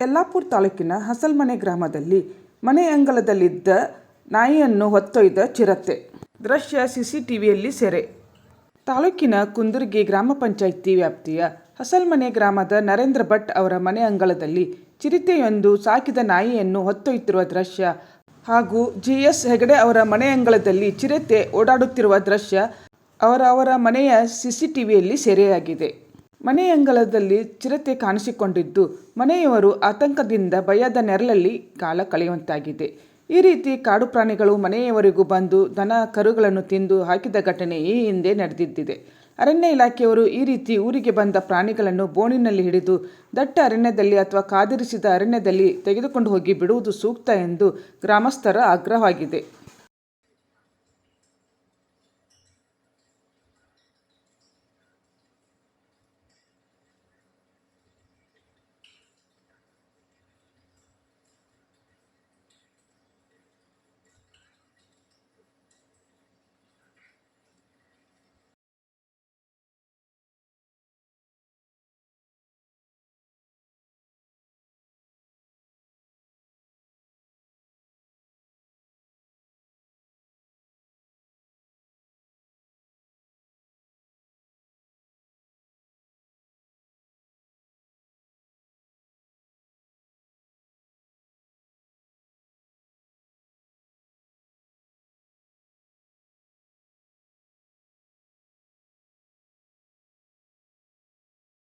ಯಲ್ಲಾಪುರ ತಾಲೂಕಿನ ಹಸಲ್ಮನೆ ಗ್ರಾಮದಲ್ಲಿ ಮನೆ ಅಂಗಳದಲ್ಲಿದ್ದ ನಾಯಿಯನ್ನು ಹೊತ್ತೊಯ್ದ ಚಿರತೆ. ದೃಶ್ಯ ಸಿಸಿಟಿವಿಯಲ್ಲಿ ಸೆರೆ. ತಾಲೂಕಿನ ಕುಂದುರ್ಗಿ ಗ್ರಾಮ ಪಂಚಾಯಿತಿ ವ್ಯಾಪ್ತಿಯ ಹಸಲ್ಮನೆ ಗ್ರಾಮದ ನರೇಂದ್ರ ಭಟ್ ಅವರ ಮನೆ ಅಂಗಳದಲ್ಲಿ ಚಿರತೆಯೊಂದು ಸಾಕಿದ ನಾಯಿಯನ್ನು ಹೊತ್ತೊಯ್ತಿರುವ ದೃಶ್ಯ ಹಾಗೂ ಜಿ ಎಸ್ ಹೆಗಡೆ ಅವರ ಮನೆ ಅಂಗಳದಲ್ಲಿ ಚಿರತೆ ಓಡಾಡುತ್ತಿರುವ ದೃಶ್ಯ ಅವರವರ ಅವರ ಮನೆಯ ಸಿಸಿಟಿವಿಯಲ್ಲಿ ಸೆರೆಯಾಗಿದೆ. ಮನೆ ಅಂಗಳದಲ್ಲಿ ಚಿರತೆ ಕಾಣಿಸಿಕೊಂಡಿದ್ದು ಮನೆಯವರು ಆತಂಕದಿಂದ ಭಯದ ನೆರಳಲ್ಲಿ ಕಾಲ ಕಳೆಯುವಂತಾಗಿದೆ. ಈ ರೀತಿ ಕಾಡು ಪ್ರಾಣಿಗಳು ಮನೆಯವರೆಗೂ ಬಂದು ದನ, ಕರುಗಳನ್ನು ತಿಂದು ಹಾಕಿದ ಘಟನೆ ಈ ಹಿಂದೆ ನಡೆದಿದ್ದಿದೆ. ಅರಣ್ಯ ಇಲಾಖೆಯವರು ಈ ರೀತಿ ಊರಿಗೆ ಬಂದ ಪ್ರಾಣಿಗಳನ್ನು ಬೋನಿನಲ್ಲಿ ಹಿಡಿದು ದಟ್ಟ ಅರಣ್ಯದಲ್ಲಿ ಅಥವಾ ಕಾದಿರಿಸಿದ ಅರಣ್ಯದಲ್ಲಿ ತೆಗೆದುಕೊಂಡು ಹೋಗಿ ಬಿಡುವುದು ಸೂಕ್ತ ಎಂದು ಗ್ರಾಮಸ್ಥರ ಆಗ್ರಹವಾಗಿದೆ.